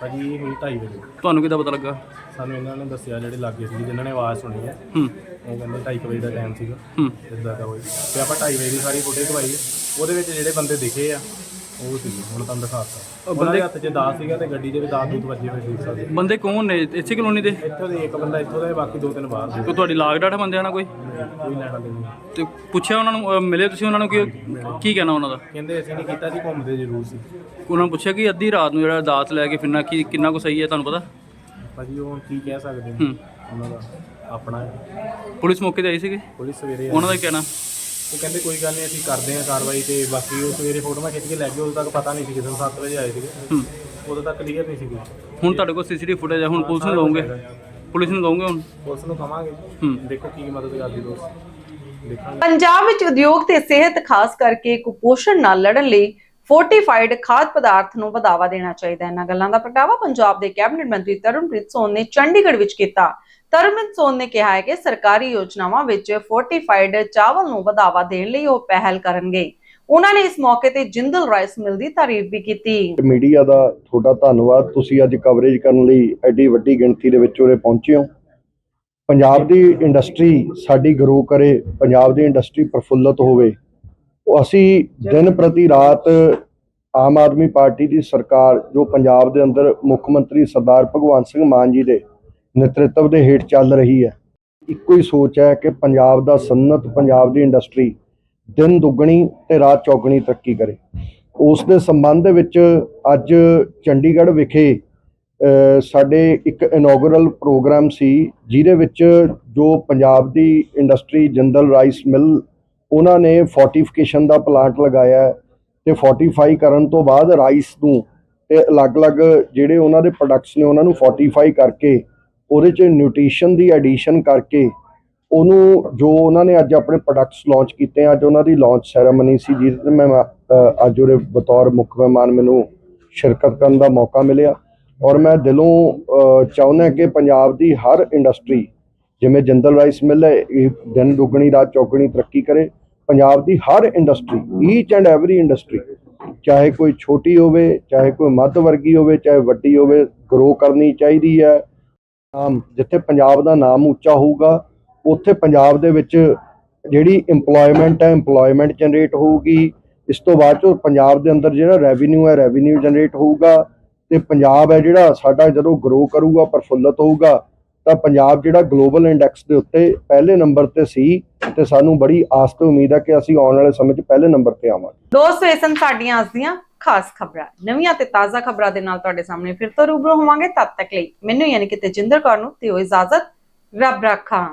ਭਾਜੀ ਇਹ ਹੋਈ 2:30 ਵਜੇ।
ਤੁਹਾਨੂੰ ਕਿੱਦਾਂ ਪਤਾ ਲੱਗਾ?
ਸਾਨੂੰ ਇਹਨਾਂ ਨੇ ਦੱਸਿਆ ਜਿਹੜੇ ਲਾਗੇ ਸੀ ਜਿਨ੍ਹਾਂ ਨੇ ਆਵਾਜ਼ ਸੁਣੀ ਹੈ।
ਹੂੰ।
ਉਹ ਕਹਿੰਦੇ 2:30 ਵਜੇ ਦਾ ਟਾਈਮ ਸੀਗਾ।
ਹੂੰ।
ਇਦਾਂ ਦਾ ਹੋਈ ਤੇ ਆਪਾਂ 2:30 ਵਜੇ ਦੀ ਸਾਰੀ ਫੁਟੇਜ ਪਾਈ ਉਹਦੇ ਵਿੱਚ ਜਿਹੜੇ ਬੰਦੇ ਦਿਖੇ ਆ ਉਹ ਸੀ ਹੁਣ ਤੁਹਾਨੂੰ ਦਿਖਾਤਾ
ਉਹ
ਉਹਨਾਂ ਦੇ
ਬੰਦੇ-
ਹੱਥ 'ਚ ਦਾਸ ਸੀਗਾ ਤੇ ਗੱਡੀ ਦੇ ਵੀ ਦਾਸ ਦੂਤ ਵੱਜੇ ਹੋਏ ਦੇਖ ਸਕਦੇ
ਬੰਦੇ ਕੌਣ ਨੇ? ਇਸੇ ਕਲੋਨੀ ਦੇ?
ਇੱਥੋਂ ਦੇ ਇੱਕ ਬੰਦਾ ਇੱਥੋਂ ਦਾ ਹੈ, ਬਾਕੀ ਦੋ ਤਿੰਨ ਬਾਹਰ ਦੇ।
ਕੋਈ ਤੁਹਾਡੀ ਲਾਗ ਡਾਟ ਬੰਦਿਆਂ ਨਾਲ ਕੋਈ?
ਕੋਈ ਲੈਣਾ ਦੇਣਾ ਨਹੀਂ।
ਤੇ ਪੁੱਛਿਆ ਉਹਨਾਂ ਨੂੰ ਅਹ ਮਿਲੇ ਤੁਸੀਂ ਉਹਨਾਂ ਨੂੰ ਕੀ ਕੀ ਕਹਿਣਾ ਉਹਨਾਂ ਦਾ?
ਕਹਿੰਦੇ ਅਸੀਂ ਨਹੀਂ ਕੀਤਾ ਜੀ ਘੁੰਮਦੇ ਜ਼ਰੂਰ ਸੀ।
ਉਹਨਾਂ ਨੂੰ ਪੁੱਛਿਆ ਕਿ ਅੱਧੀ ਰਾਤ ਨੂੰ ਜਿਹੜਾ ਦਾਤ ਲੈ ਕੇ ਫਿਰਨਾ ਕੀ ਕਿੰਨਾ ਕੁ ਸਹੀ ਹੈ ਤੁਹਾਨੂੰ ਪਤਾ?
ਭਾਜੀ ਉਹ ਹੁਣ ਕੀ ਕਹਿ ਸਕਦੇ
ਹੂੰ।
ਨੇ ਉਹਨਾਂ ਦਾ ਆਪਣਾ ਹੈ।
ਪੁਲਿਸ ਮੌਕੇ ਤੇ ਆਈ ਸੀਗੀ?
ਪੁਲਿਸ ਸਵੇਰੇ
ਉਹਨਾਂ ਦਾ
ਆਈ।
ਕੀ ਕਹਿਣਾ?
ਉਹ ਕਹਿੰਦੇ ਕੋਈ ਗੱਲ ਨਹੀਂ ਅਸੀਂ ਕਰਦੇ ਹਾਂ ਕਾਰਵਾਈ ਤੇ ਬਾਕੀ ਉਹ ਸਵੇਰੇ ਫੋਟੋਆਂ ਖਿੱਚ ਕੇ ਲੈ ਗਏ ਉਦੋਂ ਤੱਕ ਪਤਾ ਨਹੀਂ ਸੀ ਕਿਸੇ ਨੂੰ 7 ਵਜੇ ਆਏ ਸੀਗੇ। ਉਦੋਂ ਤੱਕ ਕਲੀਅਰ ਨਹੀਂ ਸੀ
ਹੁਣ ਤੁਹਾਡੇ ਕੋਲ ਸੀਸੀਟੀਵੀ ਫੁਟੇਜ ਹੈ ਹੁਣ ਪੁਲਿਸ ਨੂੰ ਦਵਾਂਗੇ ਪੁਲਿਸ ਨੂੰ ਦਵਾਂਗੇ ਹੁਣ?
ਪੁਲਿਸ ਨੂੰ ਕਵਾਂਗੇ
ਹੂੰ।
ਦੇਖੋ ਕੀ ਮਦਦ ਕਰਦੀ ਦੋਸਤ
ਪੰਜਾਬ ਵਿੱਚ ਉਦਯੋਗ ਤੇ ਸਿਹਤ ਖਾਸ ਕਰਕੇ ਕੁਪੋਸ਼ਣ ਨਾਲ ਲੜਨ ਲਈ ਫੋਰਟੀਫਾਈਡ ਖਾਦ ਪਦਾਰਥ ਨੂੰ ਵਧਾਵਾ ਦੇਣਾ ਚਾਹੀਦਾ ਹੈ। ਇਹਨਾਂ ਗੱਲਾਂ ਦਾ ਪ੍ਰਗਟਾਵਾ ਪੰਜਾਬ ਦੇ ਕੈਬਨਿਟ ਮੰਤਰੀ ਤਰੁਣਪ੍ਰੀਤ ਸੋਨ ਨੇ ਚੰਡੀਗੜ੍ਹ ਵਿੱਚ ਕੀਤਾ। ਤਰੁਣਪ੍ਰੀਤ ਸੋਨ ਨੇ ਕਿਹਾ ਹੈ ਕਿ ਸਰਕਾਰੀ ਯੋਜਨਾਵਾਂ ਵਿੱਚ ਫੋਰਟੀਫਾਈਡ ਚਾਵਲ ਨੂੰ ਵਧਾਵਾ ਦੇਣ ਲਈ ਉਹ ਪਹਿਲ ਕਰਨਗੇ। ਉਹਨਾਂ ਨੇ ਇਸ ਮੌਕੇ ਤੇ ਜਿੰਦਲ ਰਾਈਸ ਮਿਲ ਦੀ ਤਾਰੀਫ ਵੀ ਕੀਤੀ।
ਮੀਡੀਆ ਦਾ ਤੁਹਾਡਾ ਧੰਨਵਾਦ। ਤੁਸੀਂ ਅੱਜ ਕਵਰੇਜ ਕਰਨ ਲਈ ਐਡੀ ਵੱਡੀ ਗਿਣਤੀ ਦੇ ਵਿੱਚ ਉਰੇ ਪਹੁੰਚੇ ਹੋ। ਪੰਜਾਬ ਦੀ ਇੰਡਸਟਰੀ ਸਾਡੀ ਗਰੋ ਕਰੇ, ਪੰਜਾਬ ਦੀ ਇੰਡਸਟਰੀ ਪ੍ਰਫੁੱਲਤ ਹੋਵੇ। ਅਸੀਂ ਦਿਨ ਪ੍ਰਤੀ ਰਾਤ ਆਮ ਆਦਮੀ ਪਾਰਟੀ ਦੀ ਸਰਕਾਰ, ਜੋ ਪੰਜਾਬ ਦੇ ਅੰਦਰ ਮੁੱਖ ਮੰਤਰੀ ਸਰਦਾਰ ਭਗਵੰਤ ਸਿੰਘ ਮਾਨ ਜੀ ਦੇ ਨੇਤਰਤਵ ਦੇ ਹੇਠ ਚੱਲ ਰਹੀ ਹੈ, ਇੱਕੋ ਹੀ ਸੋਚ ਹੈ ਕਿ ਪੰਜਾਬ ਦਾ ਸਨਅਤ ਪੰਜਾਬ ਦੀ ਇੰਡਸਟਰੀ ਦਿਨ ਦੁੱਗਣੀ ਤੇ ਰਾਤ ਚੌਗਣੀ ਤਰੱਕੀ ਕਰੇ। ਉਸ ਦੇ ਸੰਬੰਧ ਦੇ ਵਿੱਚ ਅੱਜ ਚੰਡੀਗੜ੍ਹ ਵਿਖੇ ਸਾਡੇ ਇੱਕ ਇਨੋਗਰਲ ਪ੍ਰੋਗਰਾਮ ਸੀ, ਜਿਹਦੇ ਵਿੱਚ ਜੋ ਪੰਜਾਬ ਦੀ ਇੰਡਸਟਰੀ ਜਿੰਦਲ ਰਾਈਸ ਮਿਲ ਉਹਨਾਂ ਨੇ ਫੋਰਟੀਫਿਕੇਸ਼ਨ ਦਾ ਪਲਾਂਟ ਲਗਾਇਆ ਹੈ ਤੇ ਫੋਰਟੀਫਾਈ ਕਰਨ ਤੋਂ ਬਾਅਦ ਰਾਈਸ ਨੂੰ ਤੇ ਅਲੱਗ-ਅਲੱਗ ਜਿਹੜੇ ਉਹਨਾਂ ਦੇ ਪ੍ਰੋਡਕਟਸ ਨੇ ਉਹਨਾਂ ਨੂੰ ਫੋਰਟੀਫਾਈ ਕਰਕੇ ਉਹਦੇ 'ਚ ਨਿਊਟ੍ਰੀਸ਼ਨ ਦੀ ਐਡੀਸ਼ਨ ਕਰਕੇ ਉਹਨੂੰ ਜੋ ਉਹਨਾਂ ਨੇ ਅੱਜ ਆਪਣੇ ਪ੍ਰੋਡਕਟਸ ਲਾਂਚ ਕੀਤੇ ਆ, ਅੱਜ ਉਹਨਾਂ ਦੀ ਲਾਂਚ ਸੈਰੇਮਨੀ ਸੀ ਜਿਹਦੇ ਤੇ ਮੈਂ ਅੱਜ ਉਹਦੇ ਬਤੌਰ ਮੁੱਖ ਮਹਿਮਾਨ ਮੈਨੂੰ ਸ਼ਿਰਕਤ ਕਰਨ ਦਾ ਮੌਕਾ ਮਿਲਿਆ ਔਰ ਮੈਂ ਦਿਲੋਂ ਚਾਹੁੰਦਾ ਕਿ ਪੰਜਾਬ ਦੀ ਹਰ ਇੰਡਸਟਰੀ ਜਿਵੇਂ ਜਿੰਦਲ ਰਾਈਸ ਮਿਲ ਹੈ, ਇਹ ਦਿਨ ਦੁੱਗਣੀ ਰਾਤ ਚੌਗਣੀ ਤਰੱਕੀ ਕਰੇ ਪੰਜਾਬ ਦੀ ਹਰ industry each and every industry ਚਾਹੇ ਕੋਈ ਛੋਟੀ ਹੋਵੇ, ਚਾਹੇ ਕੋਈ ਮੱਧ ਵਰਗੀ ਹੋਵੇ, ਚਾਹੇ ਵੱਡੀ ਹੋਵੇ ਗਰੋ ਕਰਨੀ ਚਾਹੀਦੀ ਹੈ। ਨਾਮ, ਜਿੱਥੇ ਪੰਜਾਬ ਦਾ ਨਾਮ ਉੱਚਾ ਹੋਊਗਾ, ਉੱਥੇ ਪੰਜਾਬ ਦੇ ਵਿੱਚ ਜਿਹੜੀ EMPLOYMENT ਹੈ, EMPLOYMENT ਜਨਰੇਟ ਹੋਊਗੀ। ਇਸ ਤੋਂ ਬਾਅਦ ਚੋਂ ਪੰਜਾਬ ਦੇ ਅੰਦਰ ਜਿਹੜਾ ਰੈਵਨਿਊ ਹੈ ਰੈਵਨਿਊ ਜਨਰੇਟ ਹੋਊਗਾ ਤੇ ਪੰਜਾਬ ਹੈ ਜਿਹੜਾ ਸਾਡਾ ਜਦੋਂ ਗਰੋ ਕਰੂਗਾ, ਪ੍ਰਫੁੱਲਤ ਹੋਊਗਾ ਤਾਂ ਪੰਜਾਬ ਜਿਹੜਾ ਗਲੋਬਲ ਇੰਡੈਕਸ ਦੇ ਉੱਤੇ ਪਹਿਲੇ ਨੰਬਰ ਤੇ ਸੀ ਤੇ ਸਾਨੂੰ ਬੜੀ ਆਸ ਤੇ ਉਮੀਦ ਹੈ ਕਿ ਅਸੀਂ ਆਉਣ ਵਾਲੇ ਸਮੇਂ 'ਚ ਪਹਿਲੇ ਨੰਬਰ ਤੇ ਆਵਾਂਗੇ।
ਦੋਸਤੋ, ਇਹ ਸਨ ਸਾਡੀਆਂ ਅੱਜ ਦੀਆਂ ਖਾਸ ਖਬਰਾਂ। ਨਵੀਆਂ ਤੇ ਤਾਜ਼ਾ ਖਬਰਾਂ ਦੇ ਨਾਲ ਤੁਹਾਡੇ ਸਾਹਮਣੇ ਫਿਰ ਤੋਂ ਰੂਬਰੂ ਹੋਵਾਂਗੇ। ਤਦ ਤੱਕ ਲਈ ਮੈਨੂੰ ਯਾਨੀ ਕਿ ਤੇਜਿੰਦਰ ਕੌਰ ਨੂੰ ਦਿਓ ਇਜਾਜ਼ਤ। ਰੱਬ ਰਾਖਾ।